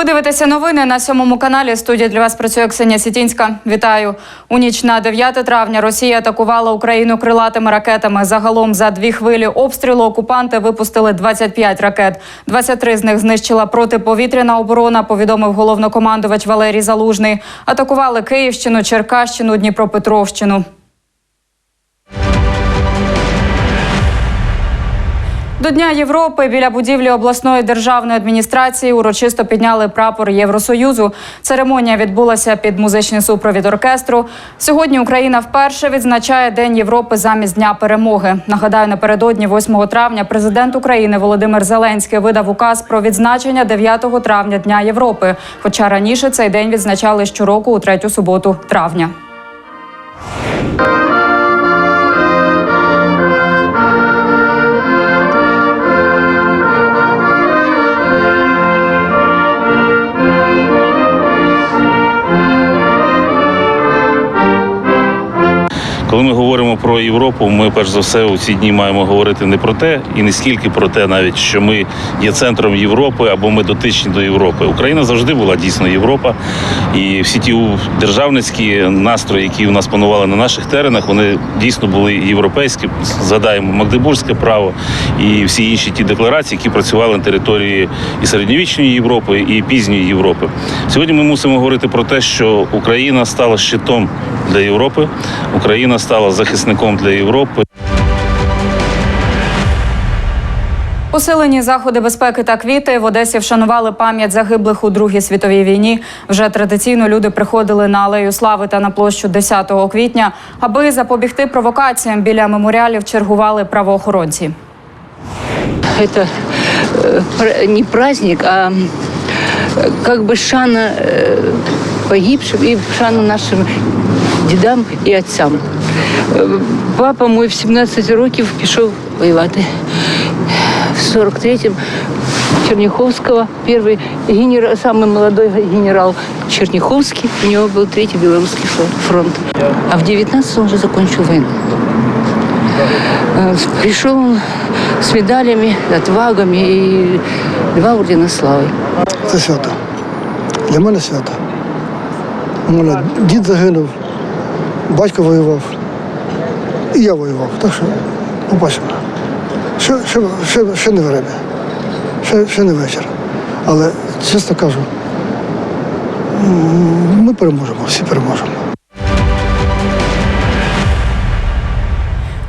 Ви дивитеся новини на сьомому каналі. Студія для вас працює Ксенія Сітінська. Вітаю. У ніч на 9 травня Росія атакувала Україну крилатими ракетами. Загалом за дві хвилі обстрілу окупанти випустили 25 ракет. 23 з них знищила протиповітряна оборона. Повідомив головнокомандувач Валерій Залужний. Атакували Київщину, Черкащину, Дніпропетровщину. До Дня Європи біля будівлі обласної державної адміністрації урочисто підняли прапор Євросоюзу. Церемонія відбулася під музичний супровід оркестру. Сьогодні Україна вперше відзначає День Європи замість Дня перемоги. Нагадаю, напередодні 8 травня президент України Володимир Зеленський видав указ про відзначення 9 травня Дня Європи. Хоча раніше цей день відзначали щороку у третю суботу травня. Коли ми говоримо про Європу, ми перш за все у ці дні маємо говорити не про те, і не скільки про те, навіть що ми є центром Європи або ми дотичні до Європи. Україна завжди була дійсно Європа, і всі ті державницькі настрої, які у нас панували на наших теренах, вони дійсно були європейські. Згадаємо Магдебурзьке право і всі інші ті декларації, які працювали на території і середньовічної Європи, і пізньої Європи. Сьогодні ми мусимо говорити про те, що Україна стала щитом для Європи. Україна стала захисником для Європи. Посилені заходи безпеки та квіти в Одесі вшанували пам'ять загиблих у Другій світовій війні. Вже традиційно люди приходили на алею слави та на площу 10 квітня, аби запобігти провокаціям біля меморіалів чергували правоохоронці. это э, пр- не праздник, а э, как бы шана э, погибшим и шана нашим дідам і отцям. Э, Папа мой в 17 років пішов воювати. В 43-м Черняховского, первый генерал, самый молодой генерал Черняховский, у него был третий белорусский фронт- фронт. А в 19-м он уже закончил войну. Э, Пришел он с медалями, отвагами и два ордена славы. Це свято. Для мене свято. У мене дід загинув, Батько воював, і я воював. Так що побачимо. Ще, ще, ще, ще не время, ще, ще не вечір. Але, чесно кажу, ми переможемо, всі переможемо.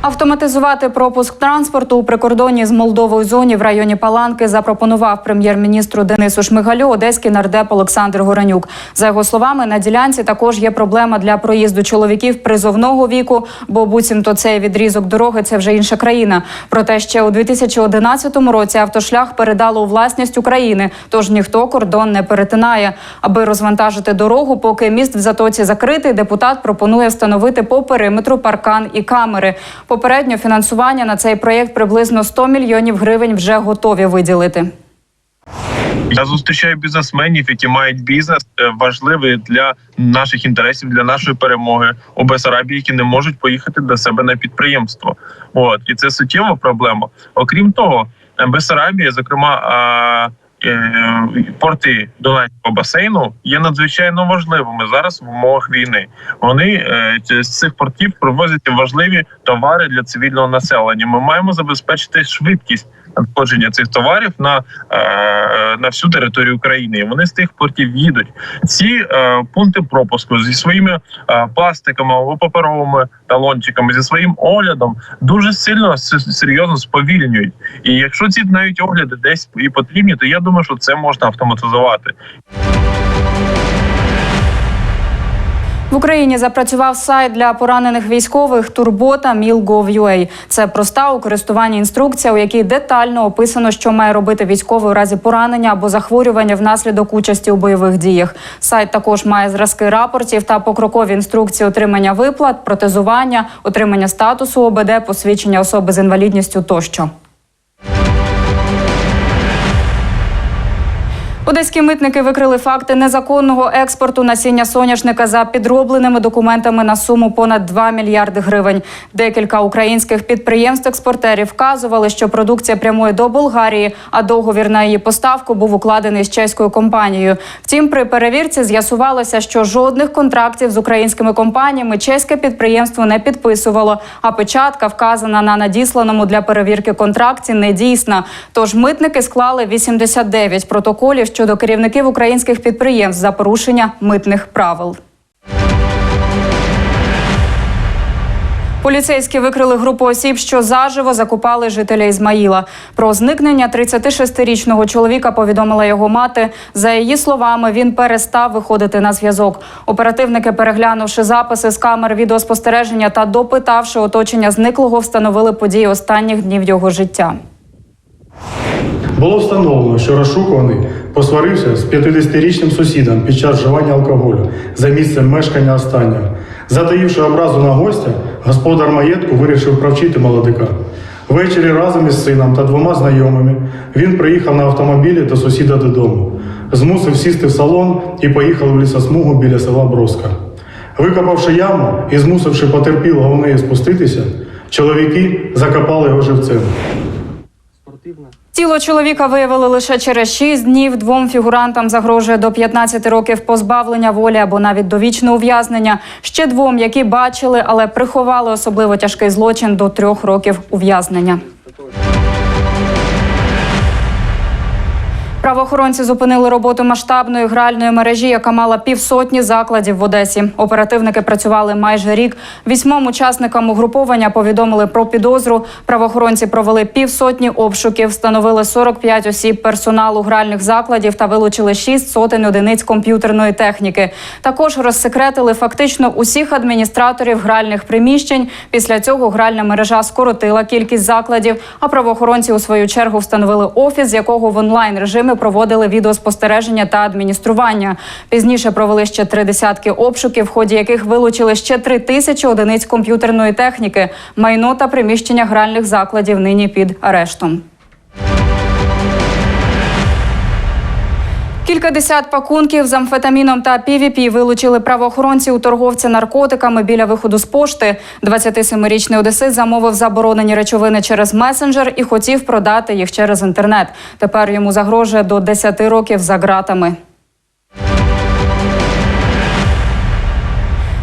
Автоматизувати пропуск транспорту у прикордонній з Молдовою зоні в районі Паланки запропонував прем'єр-міністру Денису Шмигалю одеський нардеп Олександр Горенюк. За його словами, на ділянці також є проблема для проїзду чоловіків призовного віку, бо буцімто цей відрізок дороги це вже інша країна. Проте ще у 2011 році автошлях передало у власність України, тож ніхто кордон не перетинає. Аби розвантажити дорогу, поки міст в затоці закритий, депутат пропонує встановити по периметру паркан і камери. Попередньо фінансування на цей проєкт приблизно 100 мільйонів гривень вже готові виділити. Я зустрічаю бізнесменів, які мають бізнес е, важливий для наших інтересів, для нашої перемоги у Бесарабії, які не можуть поїхати до себе на підприємство. От і це суттєва проблема. Окрім того, Бесарабія, зокрема. Е, Порти Дунайського басейну є надзвичайно важливими зараз в умовах війни. Вони е, з цих портів привозять важливі товари для цивільного населення. Ми маємо забезпечити швидкість надходження цих товарів на, е, на всю територію України. Вони з тих портів їдуть. Ці пункти пропуску зі своїми пластиками або паперовими талончиками, зі своїм оглядом дуже сильно серйозно сповільнюють. І якщо ці навіть огляди десь і потрібні, то я думаю, що це можна автоматизувати. В Україні запрацював сайт для поранених військових Турбота Міл.gov.ua. Це проста у користуванні інструкція, у якій детально описано, що має робити військовий у разі поранення або захворювання внаслідок участі у бойових діях. Сайт також має зразки рапортів та покрокові інструкції отримання виплат, протезування, отримання статусу ОБД, посвідчення особи з інвалідністю тощо. Одеські митники викрили факти незаконного експорту насіння соняшника за підробленими документами на суму понад 2 мільярди гривень. Декілька українських підприємств-експортерів вказували, що продукція прямує до Болгарії, а договір на її поставку був укладений з чеською компанією. Втім, при перевірці з'ясувалося, що жодних контрактів з українськими компаніями чеське підприємство не підписувало. А печатка, вказана на надісланому для перевірки контракті, не дійсна. Тож митники склали 89 протоколів щодо керівників українських підприємств за порушення митних правил. Поліцейські викрили групу осіб, що заживо закупали жителя Ізмаїла. Про зникнення 36-річного чоловіка повідомила його мати. За її словами, він перестав виходити на зв'язок. Оперативники, переглянувши записи з камер відеоспостереження та допитавши оточення зниклого, встановили події останніх днів його життя. Було встановлено, що розшукуваний посварився з 50-річним сусідом під час вживання алкоголю за місцем мешкання останнього. Затаївши образу на гостя, господар маєтку вирішив провчити молодика. Ввечері разом із сином та двома знайомими він приїхав на автомобілі до сусіда додому, змусив сісти в салон і поїхав у лісосмугу біля села Броска. Викопавши яму і змусивши потерпілого в неї спуститися, чоловіки закопали його живцем. Тіло чоловіка виявили лише через 6 днів. Двом фігурантам загрожує до 15 років позбавлення волі або навіть довічне ув'язнення. Ще двом, які бачили, але приховали особливо тяжкий злочин до трьох років ув'язнення. Правоохоронці зупинили роботу масштабної гральної мережі, яка мала півсотні закладів в Одесі. Оперативники працювали майже рік. Вісьмом учасникам угруповання повідомили про підозру. Правоохоронці провели півсотні обшуків, встановили 45 осіб персоналу гральних закладів та вилучили 6 сотень одиниць комп'ютерної техніки. Також розсекретили фактично усіх адміністраторів гральних приміщень. Після цього гральна мережа скоротила кількість закладів. А правоохоронці у свою чергу встановили офіс, з якого в онлайн режимі проводили відеоспостереження та адміністрування. Пізніше провели ще три десятки обшуків, в ході яких вилучили ще три тисячі одиниць комп'ютерної техніки. Майно та приміщення гральних закладів нині під арештом. Кількадесят пакунків з амфетаміном та півіпі вилучили правоохоронці у торговця наркотиками біля виходу з пошти. 27-річний одесит замовив заборонені речовини через месенджер і хотів продати їх через інтернет. Тепер йому загрожує до 10 років за ґратами.